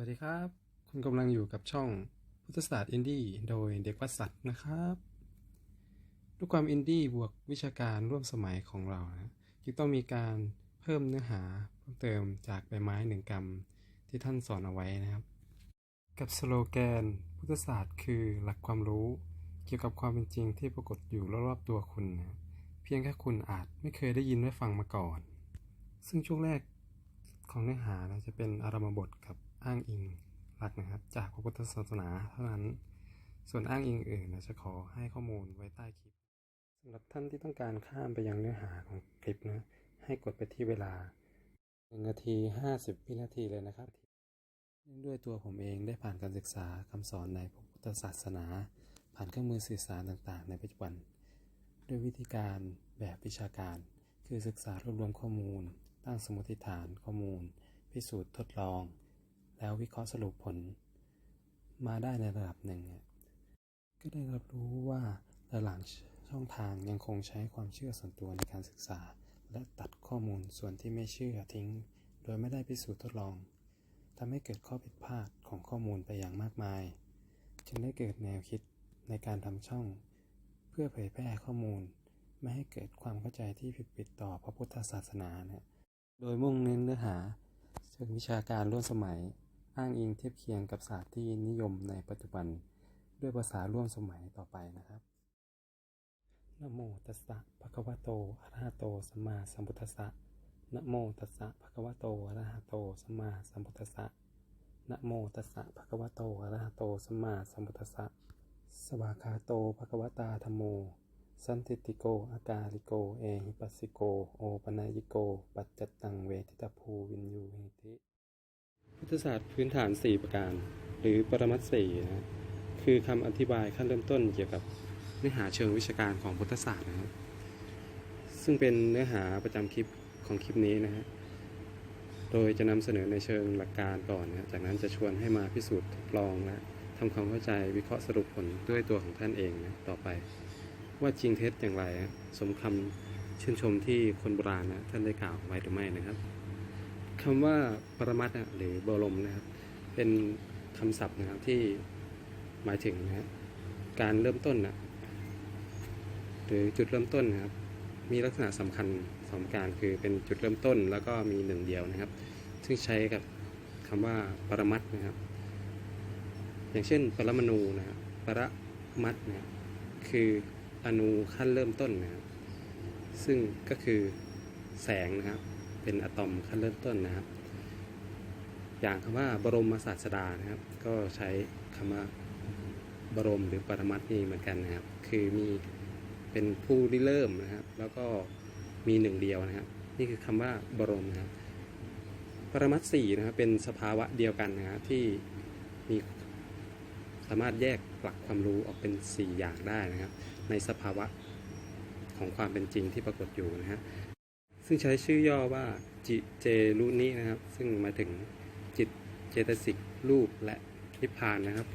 วัสดีครับ คุณกำลังอยู่กับช่องพุทธศาสตร์อินดี้โดยเด็กวัดสัตว์นะครับด้วยความอินดี้บวกวิชาการร่วมสมัยของเรานะจึงต้องมีการเพิ่มเนื้อหาเพิ่มเติมจากใบไม้หนึ่งกรรมที่ท่านสอนเอาไว้นะครับ กับสโลแกน พุทธศาสตร์คือหลักความรู้ เกี่ยวกับความเป็นจริงที่ปรากฏอยู่รอบๆตัวคุณนะเพียงแค่คุณอาจไม่เคยได้ยินได้ฟังมาก่อน ซึ่งช่วงแรกของเนื้อหานะจะเป็นอารมบทกับ อ้างอิงหลักนะครับ จากพระพุทธศาสนาเท่านั้น ส่วนอ้างอิงอื่นนะจะขอให้ข้อมูลไว้ใต้คลิปสำหรับท่านที่ต้องการข้ามไปยังเนื้อหาของคลิปนะให้กดไปที่เวลา1นาที 50 วินาทีเลยนะครับเนื่องด้วยตัวผมเองได้ผ่านการศึกษาคำสอนในพระพุทธศาสนา ผ่านเครื่องมือสื่อสารต่างๆ ในปัจจุบัน ด้วยวิธีการแบบวิชาการ คือศึกษารวบรวมข้อมูล ตั้งสมมติฐานข้อมูล พิสูจน์ทดลอง แล้ววิเคราะห์สรุปผล มาได้ในระดับหนึ่ง ก็ได้รับรู้ว่าหลังช่องทางยังคงใช้ความเชื่อส่วนตัวในการศึกษา และตัดข้อมูลส่วนที่ไม่เชื่อทิ้ง โดยไม่ได้พิสูจน์ทดลองทำให้เกิดข้อผิดพลาดของข้อมูลไปอย่างมากมาย จึงได้เกิดแนวคิดในการทำช่อง เพื่อเผยแพร่ข้อมูล ไม่ให้เกิดความเข้าใจที่ผิดๆต่อพระพุทธศาสนาเนี่ยโดยมุ่งเน้นเนื้อหาเชิงวิชาการร่วมสมัย อ้างอิงเทียบเคียงกับศาสตร์ที่นิยมในปัจจุบันด้วยภาษาร่วมสมัยต่อไปนะครับนะโมตัสสะภะคะวะโตอะระหะโตสัมมาสัมพุทธัสสะนะโมตัสสะภะคะวะโตอะระหะโตสัมมาสัมพุทธัสสะนะโมตัสสะภะคะวะโตอะระหะโตสัมมาสัมพุทธัสสะสวากาโตภะคะวะตาธัมโม สันติติโกอากาลิโก เอหิปัสสิโก โอปนายโก ปัจจตตังเวทิตาภูวินยูเฮติ พุทธศาสตร์พื้นฐาน 4 ประการ หรือปรมัตถ์สี่นะคือคำอธิบายขั้นเริ่มต้นเกี่ยวกับเนื้อหาเชิงวิชาการของพุทธศาสตร์นะครับ ซึ่งเป็นเนื้อหาประจำคลิปของคลิปนี้นะฮะโดยจะนำเสนอในเชิงหลักการก่อนนะจากนั้นจะชวนให้มาพิสูจน์ทดลองและทำความเข้าใจวิเคราะห์สรุปผลด้วยตัวของท่านเองนะต่อไป ว่าจริงเท็จอย่างไร สมคำชื่นชมที่คนโบราณนะท่านได้กล่าวไว้หรือไม่นะครับ คำว่าปรมัตถ์นะหรือบรมนะครับ เป็นคำศัพท์นะครับที่หมายถึงนะการเริ่มต้นนะหรือจุดเริ่มต้นนะครับ มีลักษณะสำคัญสองการคือเป็นจุดเริ่มต้นแล้วก็มีหนึ่งเดียวนะครับ ซึ่งใช้กับคำว่าปรมัตถ์นะครับ อย่างเช่น ปรมาณูนะครับปรมัตถ์นะคืออนูขั้นเริ่มต้นนะครับซึ่งก็คือแสงนะครับ เป็นอะตอมขั้นเริ่มต้นนะครับ อย่างคำว่าบรมศาสดานะครับ ก็ใช้คำว่าบรมหรือปรมัตถ์นี่เหมือนกันนะครับ คือมีเป็นผู้ริเริ่มนะครับ แล้วก็มีหนึ่งเดียวนะครับ นี่คือคำว่าบรมนะครับ ปรมัตถ์สี่นะครับเป็นสภาวะเดียวกันนะครับที่มีสามารถแยกหลักความรู้ออกเป็น 4 อย่างได้นะครับ ในสภาวะของความเป็นจริงที่ปรากฏอยู่นะฮะ ซึ่งใช้ชื่อย่อว่าจิเจรุนินะครับ ซึ่งมาถึงจิตเจตสิกรูปและนิพพานนะครับ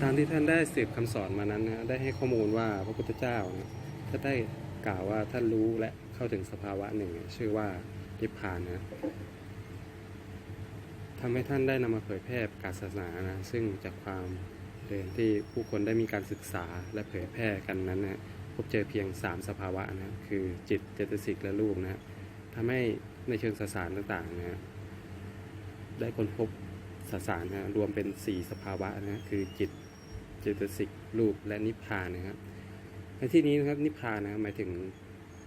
ตามที่ท่านได้สืบคำสอนมานั้นนะได้ให้ข้อมูลว่าพระพุทธเจ้านะก็ได้กล่าวว่าท่านรู้และเข้าถึงสภาวะหนึ่ง ชื่อว่านิพพานนะทำให้ท่านได้นำมาเผยแพร่กาศศาสนานะซึ่งจากความเดินที่ผู้คนได้มีการศึกษาและเผยแพร่กันนั้นนะ พบเจอเพียง 3 สภาวะนะคือจิตเจตสิกและรูปนะทำให้ในเชิงสสารต่างๆนะได้ค้นพบสสารนะรวมเป็น 4 สภาวะนะคือจิตเจตสิกรูปและนิพพานนะครับในที่นี้นะครับนิพพานนะหมายถึง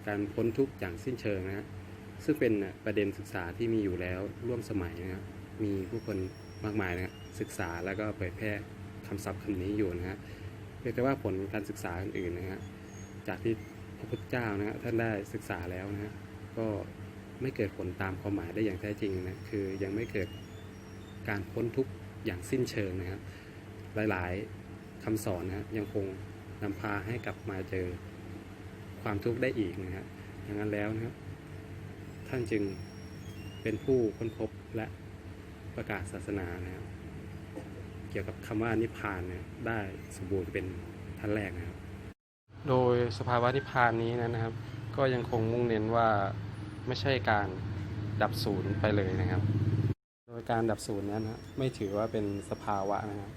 การพ้นทุกข์อย่างสิ้นเชิงนะซึ่งเป็นประเด็นศึกษาที่มีอยู่แล้วร่วมสมัยนะครับมีผู้คนมากมายนะศึกษาแล้วก็เผยแพร่คำศัพท์คำนี้อยู่นะฮะเรียกได้ว่าผลการศึกษาอื่นๆนะฮะ จากที่พระพุทธเจ้านะฮะท่านได้ศึกษาแล้วนะฮะก็ไม่เกิดผลตามความหมายได้อย่างแท้จริงนะคือยังไม่เกิดการพ้นทุกข์อย่างสิ้นเชิงนะครับหลายๆคำสอนนะยังคงนำพาให้กลับมาเจอความทุกข์ได้อีกนะฮะอย่างนั้นแล้วนะครับ ท่านจึงเป็นผู้ค้นพบและประกาศศาสนานะครับเกี่ยวกับคำว่านิพพานนะได้สมบูรณ์เป็นท่านแรกนะครับ โดยสภาวะนิพพานนี้นะครับ ก็ยังคงมุ่งเน้นว่าไม่ใช่การดับศูนย์ไปเลยนะครับ โดยการดับศูนย์นั้นนะไม่ถือว่าเป็นสภาวะนะครับ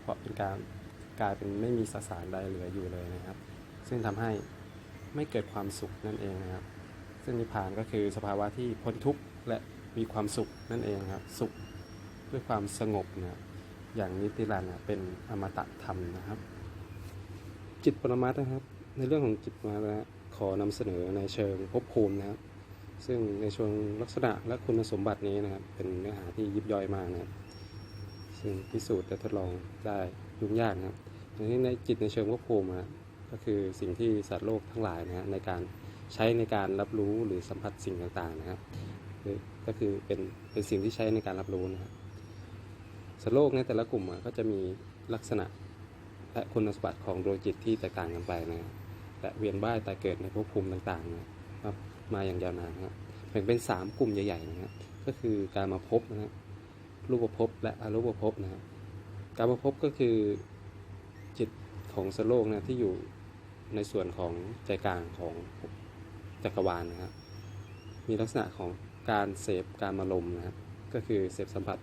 เพราะเป็นการกลายเป็นไม่มีสสารใดเหลืออยู่เลยนะครับ ซึ่งทำให้ไม่เกิดความสุขนั่นเองนะครับ ซึ่งนิพพานก็คือสภาวะที่พ้นทุกข์และมีความสุขนั่นเองครับ สุขด้วยความสงบนะครับอย่างนิติรันดร์นะเป็นอมตะธรรมนะครับ จิตปรมัตถ์นะครับ ในเรื่องของจิตปรมัตนะขอนำเสนอในเชิงภพภูมินะครับ ซึ่งในช่วงลักษณะและคุณสมบัตินี้นะครับ เป็นเนื้อหาที่ยิบย่อยมากนะครับ ซึ่งพิสูจน์และทดลองได้ยุ่งยากนะครับในนี้ในจิตในเชิงภพภูมินะก็คือสิ่งที่สัตว์โลกทั้งหลายนะฮะในการใช้ในการรับรู้หรือสัมผัสสิ่งต่างๆนะครับก็คือเป็นเป็นสิ่งที่ใช้ในการรับรู้นะครับสัตว์โลกในแต่ละกลุ่มก็จะมีลักษณะ และคุณสมบัติของดวงจิตที่แตกต่างกันไปนะครับและเวียนว่ายตายเกิดในภพภูมิต่างๆนะครับมาอย่างยาวนานนะครับแบ่งเป็น3กลุ่มใหญ่ๆนะครับก็คือการมาพบนะครับรูปภพและอรูปภพนะครับการมาพบก็คือจิตของสโลกนะที่อยู่ในส่วนของใจกลางของจักรวาลนะครับมีลักษณะของการเสพการมาลมนะครับก็คือเสพสัมผัส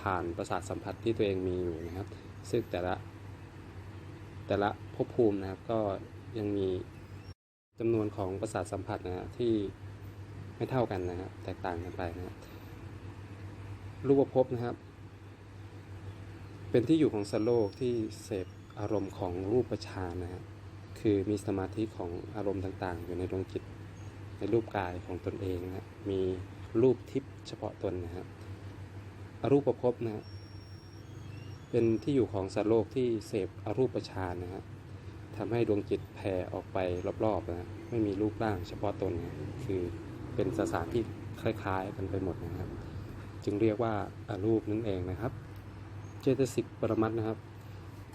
ผ่านประสาทสัมผัสที่ตัวเองมีอยู่นะครับ ซึ่งแต่ละ แต่ละภพภูมินะครับ ก็ยังมีจำนวนของประสาทสัมผัสนะฮะที่ไม่เท่ากันนะครับแตกต่างกันไปนะครับรูปภพนะครับ เป็นที่อยู่ของสัตว์โลกที่เสพอารมณ์ของรูปฌานนะครับคือมีสมาธิของอารมณ์ต่างๆ อยู่ในดวงจิตในรูปกายของตนเองนะมีรูปทิพย์เฉพาะตนนะครับอรูปภพนะ เป็นที่อยู่ของสัตว์โลกที่เสพอรูปฌานนะฮะทำให้ดวงจิตแผ่ออกไปรอบๆนะไม่มีรูปร่างเฉพาะตนนะคือเป็นสสารที่คล้ายๆกันไปหมดนะครับ จึงเรียกว่าอารูปนั่นเองนะครับ เจตสิกปรมัตนะครับ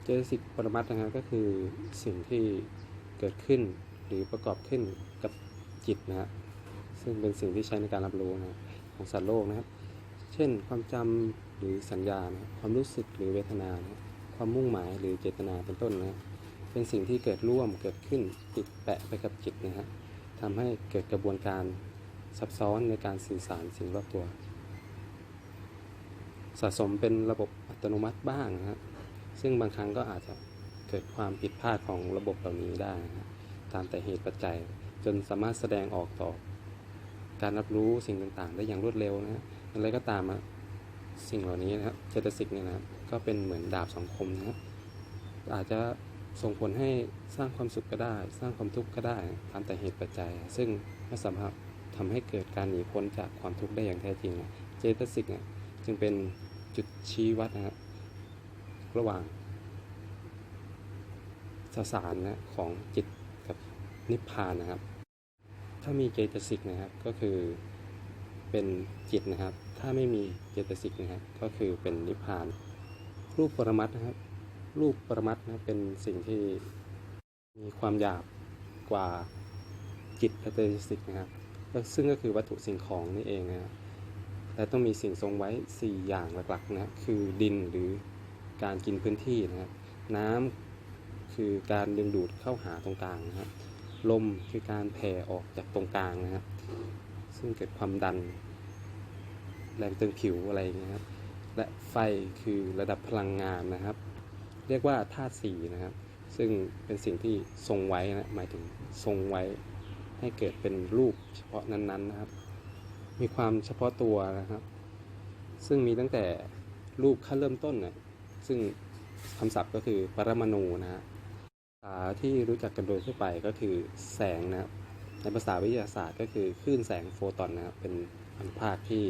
เจตสิกปรมัตนะครับก็คือสิ่งที่เกิดขึ้นหรือประกอบขึ้นกับจิตนะฮะซึ่งเป็นสิ่งที่ใช้ในการรับรู้นะของสัตว์โลกนะครับ เช่นความจำ หรือสัญญานะความรู้สึกหรือเวทนานะความมุ่งหมายหรือเจตนาเป็นต้นนะเป็นสิ่งที่เกิดร่วมเกิดขึ้นติดแปะไปกับจิตนะฮะทำให้เกิดกระบวนการซับซ้อนในการสื่อสารสิ่งรอบตัว สะสมเป็นระบบอัตโนมัติบ้างนะฮะซึ่งบางครั้งก็อาจจะเกิดความผิดพลาดของระบบเหล่านี้ได้นะฮะตามแต่เหตุปัจจัยจนสามารถแสดงออกต่อ การรับรู้สิ่งต่างๆ ได้อย่างรวดเร็วนะฮะอะไรก็ตามอะ สิ่งเหล่านี้นะครับเจตสิกเนี่ยนะครับก็เป็นเหมือนดาบสังคมนะฮะอาจจะส่งผลให้สร้างความสุขก็ได้ สร้างความทุกข์ก็ได้ตามแต่เหตุปัจจัย ซึ่งไม่สามารถทำให้เกิดการหนีพ้นจากความทุกข์ได้อย่างแท้จริงนะเจตสิกเนี่ยจึงเป็นจุดชี้วัดนะครับระหว่างสสารนะของจิตกับนิพพานนะครับ ถ้ามีเจตสิกนะครับก็คือเป็นจิตนะครับ ถ้าไม่มีเจตสิกนะครับก็คือเป็นนิพพาน รูปปรมัตนะครับ รูปปรมัตนะเป็นสิ่งที่มีความหยาบกว่าจิตและเจตสิกนะครับซึ่งก็คือวัตถุสิ่งของนี่เองนะครับและต้องมีสิ่งทรงไว้ 4 อย่างหลักๆนะคือดินหรือการกินพื้นที่นะครับน้ำคือการดึงดูดเข้าหาตรงกลางนะครับลมคือการแผ่ออกจากตรงกลางนะครับซึ่งเกิดความดัน แรงตึงผิวอะไรอย่างเงี้ยครับและไฟคือระดับพลังงานนะครับ เรียกว่าธาตุสีนะครับ ซึ่งเป็นสิ่งที่ทรงไว้นะหมายถึงทรงไว้ให้เกิดเป็นรูปเฉพาะนั้นๆนะครับ มีความเฉพาะตัวนะครับ ซึ่งมีตั้งแต่รูปขั้นเริ่มต้นเนี่ยซึ่งคำศัพท์ก็คือปรมาณูนะฮะภาษาที่รู้จักกันโดยทั่วไปก็คือแสงนะครับในภาษาวิทยาศาสตร์ก็คือคลื่นแสงโฟตอนนะครับเป็นอนุภาคที่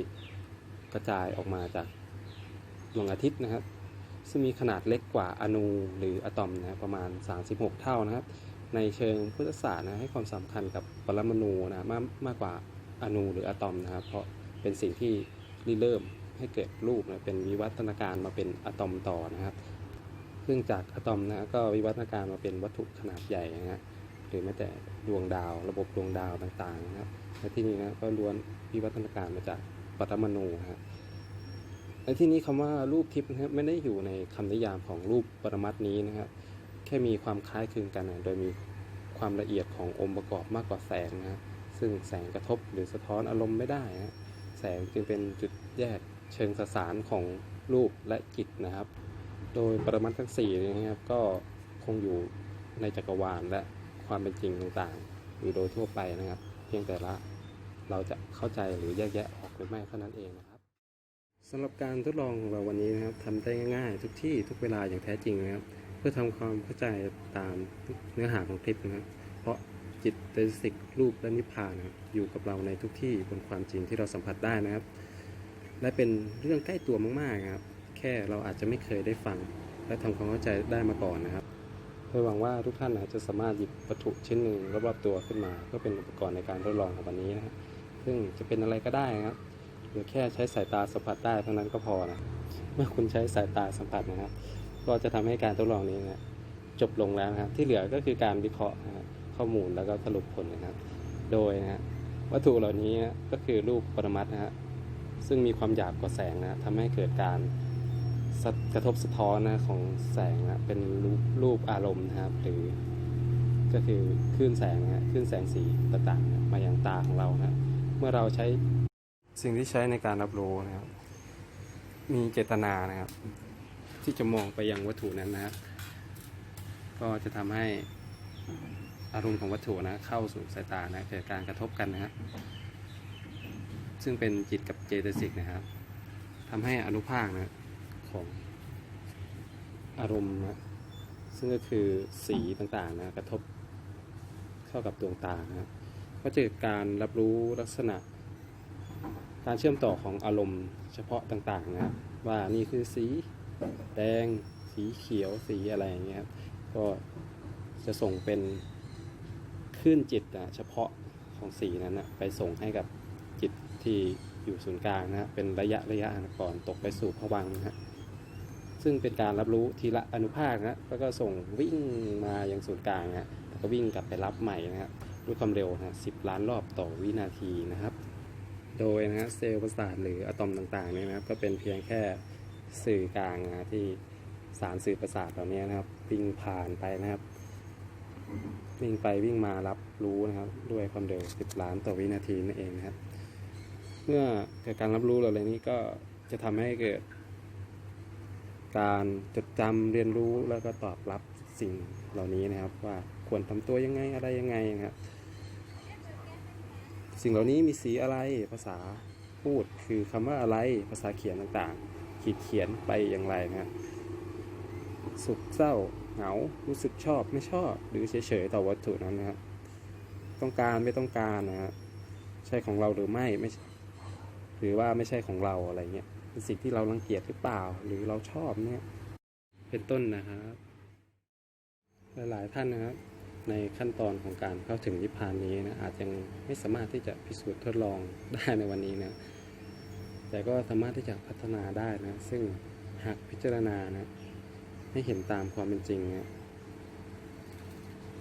กระจายออกมาจากดวงอาทิตย์นะครับ ซึ่งมีขนาดเล็กกว่าอนูหรืออะตอมนะครับประมาณ 36 เท่านะครับ ในเชิงพุทธศาสตร์นะให้ความสำคัญกับปรมาณูนะมากมากกว่าอนูหรืออะตอมนะครับ เพราะเป็นสิ่งที่ริเริ่มให้เกิดรูปนะเป็นวิวัฒนาการมาเป็นอะตอมต่อนะครับ ซึ่งจากอะตอมนะก็วิวัฒนาการมาเป็นวัตถุขนาดใหญ่นะฮะหรือแม้แต่ดวงดาว ระบบดวงดาวต่างๆนะครับและที่นี้นะก็ล้วนวิวัฒนาการมาจาก ปรมาณูนะฮะในที่นี้คำว่ารูปทิพย์นะครับไม่ได้อยู่ในคำนิยามของรูปปรมัตนี้นะครับแค่มีความคล้ายคลึงกันนะโดยมีความละเอียดขององค์ประกอบมากกว่าแสงนะซึ่งแสงกระทบหรือสะท้อนอารมณ์ไม่ได้นะแสงจึงเป็นจุดแยกเชิงสสารของรูปและจิตนะครับ โดยปรมัตถ์ทั้งสี่นะครับก็คงอยู่ในจักรวาลและความเป็นจริงต่างๆ อยู่โดยทั่วไปนะครับ เพียงแต่ละเราจะเข้าใจหรือแยกแยะ หรือไม่เท่านั้นเองนะครับสำหรับการทดลองของเราวันนี้นะครับทำได้ง่ายๆ ทุกที่ทุกเวลาอย่างแท้จริงนะครับ เพื่อทำความเข้าใจตามเนื้อหาของคลิปนะครับ เพราะจิตเตสิกรูปและนิพพานนะครับอยู่กับเราในทุกที่บนความจริงที่เราสัมผัสได้นะครับ และเป็นเรื่องใกล้ตัวมากๆครับ แค่เราอาจจะไม่เคยได้ฟัง และทำความเข้าใจได้มาก่อนนะครับโดยหวังว่าทุกท่านนะจะสามารถหยิบวัตถุชิ้นหนึ่งรอบๆตัวขึ้นมาเพื่อเป็นอุปกรณ์ในการทดลองของวันนี้นะครับซึ่งจะเป็นอะไรก็ได้นะครับ หรือแค่ใช้สายตาสัมผัสได้เท่านั้นก็พอนะเมื่อคุณใช้สายตาสัมผัสนะครับ ก็จะทำให้การทดลองนี้นะจบลงแล้วนะครับที่เหลือก็คือการวิเคราะห์นะข้อมูลแล้วก็สรุปผลนะครับ โดยนะวัตถุเหล่านี้นะก็คือรูปปรมัตถ์นะฮะซึ่งมีความหยาบกว่าแสงนะทำให้เกิดการกระทบสะท้อนนะของแสงนะเป็นรูปรูปอารมณ์นะครับ หรือก็คือคลื่นแสงนะคลื่นแสงสีต่างๆนะมาอยังตาของเรานะเมื่อเราใช้ สิ่งที่ใช้ในการรับรู้นะครับ มีเจตนานะครับ ที่จะมองไปยังวัตถุนั้นนะครับ ก็จะทำให้อารมณ์ของวัตถุนะเข้าสู่สายตานะเกิดการกระทบกันนะครับซึ่งเป็นจิตกับเจตสิกนะครับทำให้อนุภาคนะของอารมณ์นะซึ่งก็คือสีต่างๆนะกระทบเข้ากับดวงตานะครับก็จะเกิดการรับรู้ลักษณะ การเชื่อมต่อของอารมณ์เฉพาะต่างๆนะครับ ว่านี่คือสีแดง สีเขียวสีอะไรอย่างเงี้ยครับก็จะส่งเป็นคลื่นจิตนะเฉพาะของสีนั้นนะไปส่งให้กับจิตที่อยู่ศูนย์กลางนะเป็นระยะระยะก่อนตกไปสู่ภวังนะฮะซึ่งเป็นการรับรู้ทีละอนุภาคนะแล้วก็ส่งวิ่งมายังศูนย์กลางนะแล้วก็วิ่งกลับไปรับใหม่นะครับด้วยความเร็วนะสิบล้านรอบต่อวินาทีนะครับ โดยนะฮะเซลล์ประสาทหรืออะตอมต่างๆเนี่ยนะครับ ก็เป็นเพียงแค่สื่อกลางนะที่สารสื่อประสาทเหล่านี้นะครับ วิ่งผ่านไปนะครับ วิ่งไปวิ่งมารับรู้นะครับ ด้วยความเร็ว 10 ล้านต่อวินาทีนั่นเองนะครับ เมื่อเกิดการรับรู้อะไรนี้ก็จะทำให้เกิด การจดจำเรียนรู้แล้วก็ตอบรับสิ่งเหล่านี้นะครับ ว่าควรทำตัวยังไงอะไรยังไงนะครับ สิ่งเหล่านี้มีสีอะไรภาษาพูดคือคำว่าอะไรภาษาเขียนต่างๆ ขีดเขียนไปอย่างไรนะฮะสุขเศร้าเหงารู้สึกชอบไม่ชอบ หรือเฉยๆต่อวัตถุนั้นนะครับต้องการไม่ต้องการนะฮะใช่ของเราหรือไม่ไม่ หรือว่าไม่ใช่ของเราอะไรเงี้ยเป็นสิ่งที่เรารังเกียจหรือเปล่า หรือเราชอบเนี่ย เป็นต้นนะครับหลายๆท่านนะครับ ในขั้นตอนของการเข้าถึงนิพพานนี้นะอาจยังไม่สามารถที่จะพิสูจน์ทดลองได้ในวันนี้นะแต่ก็สามารถที่จะพัฒนาได้นะซึ่งหากพิจารณานะให้เห็นตามความเป็นจริงนะ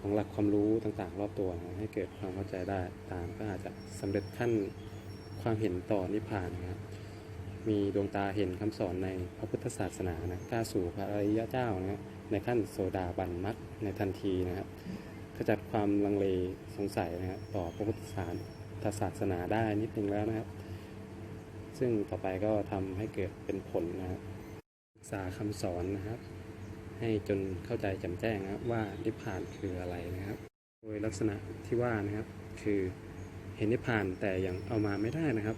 ของหลักความรู้ต่างๆ รอบตัวนะให้เกิดความเข้าใจได้ตามก็อาจจะสำเร็จขั้นความเห็นต่อนิพพานนะครับมีดวงตาเห็นคำสอนในพระพุทธศาสนานะกล้าสู่พระอริยเจ้านะในขั้นโสดาบันมักในทันทีนะครับ ขจัดความลังเลสงสัยนะครับต่อพระพุทธศาสนาศาสนาได้นิดนึงแล้วนะครับ ซึ่งต่อไปก็ทำให้เกิดเป็นผลนะครับศึกษาคำสอนนะครับ ให้จนเข้าใจแจ่มแจ้งนะครับว่านิพพานคืออะไรนะครับ โดยลักษณะที่ว่านะครับคือเห็นนิพพานแต่ยังเอามาไม่ได้นะครับ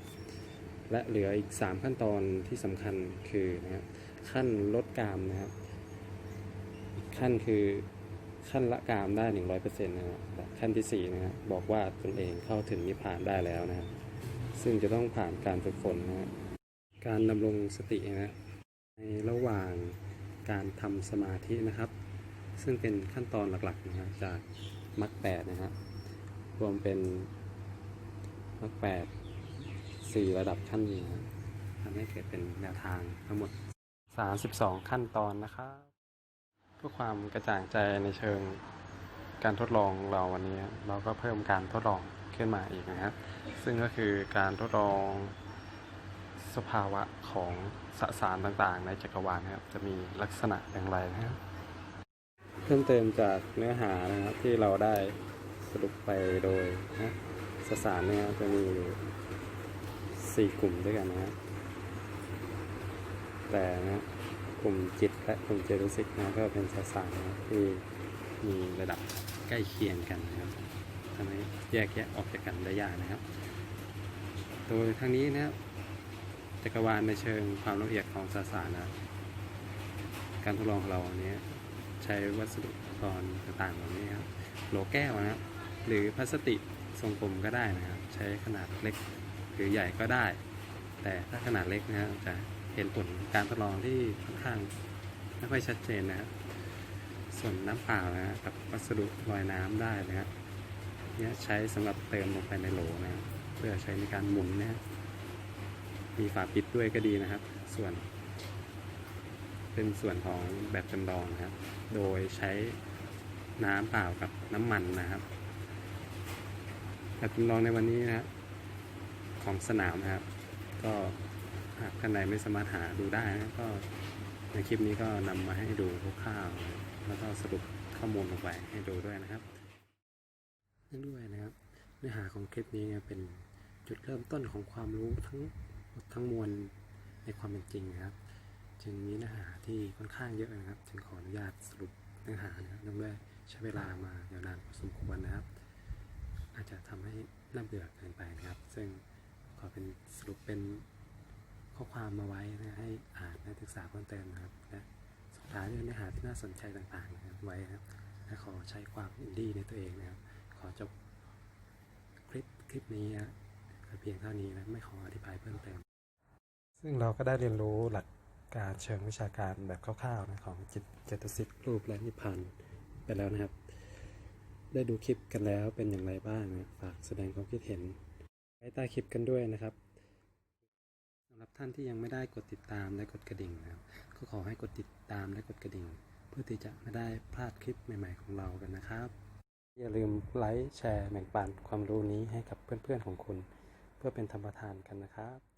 และเหลืออีก 3 ขั้นตอนที่สำคัญคือนะครับขั้นลดกามนะครับ ขั้นคือ ขั้นละกามได้100%นะครับและขั้นที่4นะครับบอกว่าตนเองเข้าถึงนิพพานได้แล้วนะครับซึ่งจะต้องผ่านการฝึกฝนนะครับการดำรงสตินะในระหว่างการทำสมาธินะครับ ซึ่งเป็นขั้นตอนหลักๆนะครับจากมรรคแปดนะครับรวมเป็นมรรคแปดสี่ระดับขั้นนะครับทำให้เกิดเป็นแนวทางทั้งหมด 32 ขั้นตอนนะครับ พื่อความกระจ่างใจในเชิงการทดลองเราวันนี้ เราก็เพิ่มการทดลองขึ้นมาอีกนะครับ ซึ่งก็คือการทดลองสภาวะของสสารต่างๆ ในจักรวาลนะครับ จะมีลักษณะอย่างไรนะครับ เพิ่มเติมจากเนื้อหานะครับที่เราได้สรุปไปโดยนะสสารเนี่ยจะมีอยู่สี่กลุ่มด้วยกันนะครับแปลนะ กลุ่มจิตและกลุ่มเจตสิกนะก็เป็นสสารนะที่มีระดับใกล้เคียงกันนะครับทำให้แยกแยะออกจากกันได้ยากนะครับ โดยทั้งนี้นะครับจักรวาลในเชิงความละเอียดของสสารนะการทดลองของเราเนี้ยใช้วัสดุอุปกรณ์ต่างๆเหล่านี้ครับโหลแก้วนะครับหรือพลาสติกทรงกลมก็ได้นะครับ ใช้ขนาดเล็กหรือใหญ่ก็ได้ แต่ถ้าขนาดเล็กนะครับจะ ห็นผลการทดลองที่ค่อนข้างไม่ค่อยชัดเจนนะครับส่วนน้ำเปล่านะกับวัสดุลอยน้ำได้นะครับเนี่ยใช้สำหรับเติมลงไปในโหลนะครับเพื่อใช้ในการหมุนนะฮะมีฝาปิดด้วยก็ดีนะครับ ส่วน เป็นส่วนของแบบจำลองนะครับ โดยใช้น้ำเปล่ากับน้ำมันนะครับแบบจำลองในวันนี้นะครับของสนามนะครับ ก็ หากท่านใดไม่สามารถหาดูได้นะก็ในคลิปนี้ก็นำมาให้ดูคร่าวๆแล้วก็สรุปข้อมูลลงไปให้ดูด้วยนะครับนั่นด้วยนะครับ เนื้อหาของคลิปนี้เป็นจุดเริ่มต้นของความรู้ทั้งหมดทั้งมวลในความเป็นจริงนะครับ จึงมีเนื้อหาที่ค่อนข้างเยอะนะครับ จึงขออนุญาตสรุปเนื้อหานะครับเนื่องด้วยใช้เวลามายาวนานพอสมควรนะครับ อาจจะทำให้น่าเบื่อเกินไปนะครับ ซึ่งขอเป็นสรุปเป็น ข้อความมาไว้นะให้อ่านและศึกษาเพิ่มเติมนะครับและสุดท้ายด้วยเนื้อหาที่น่าสนใจต่างๆนะครับไว้นะครับและขอใช้ความอินดี้ในตัวเองนะครับ ขอจบคลิปคลิปนี้นะเพียงเท่านี้นะไม่ขออธิบายเพิ่มเติม ซึ่งเราก็ได้เรียนรู้หลักการเชิงวิชาการแบบคร่าวๆนะของจิตเจตสิกรูปและนิพพานไปแล้วนะครับ ได้ดูคลิปกันแล้วเป็นอย่างไรบ้างนะฝากแสดงความคิดเห็นไว้ใต้คลิปกันด้วยนะครับำหรับท่านที่ยังไม่ได้กดติดตามและกดกระดิ่งนะครับ ก็ขอให้กดติดตามและกดกระดิ่ง เพื่อที่จะไม่ได้พลาดคลิปใหม่ ๆ ของเรากันนะครับ อย่าลืมไลค์แชร์แบ่งปันความรู้นี้ให้กับเพื่อนๆของคุณ เพื่อเป็นธรรมทานกันนะครับ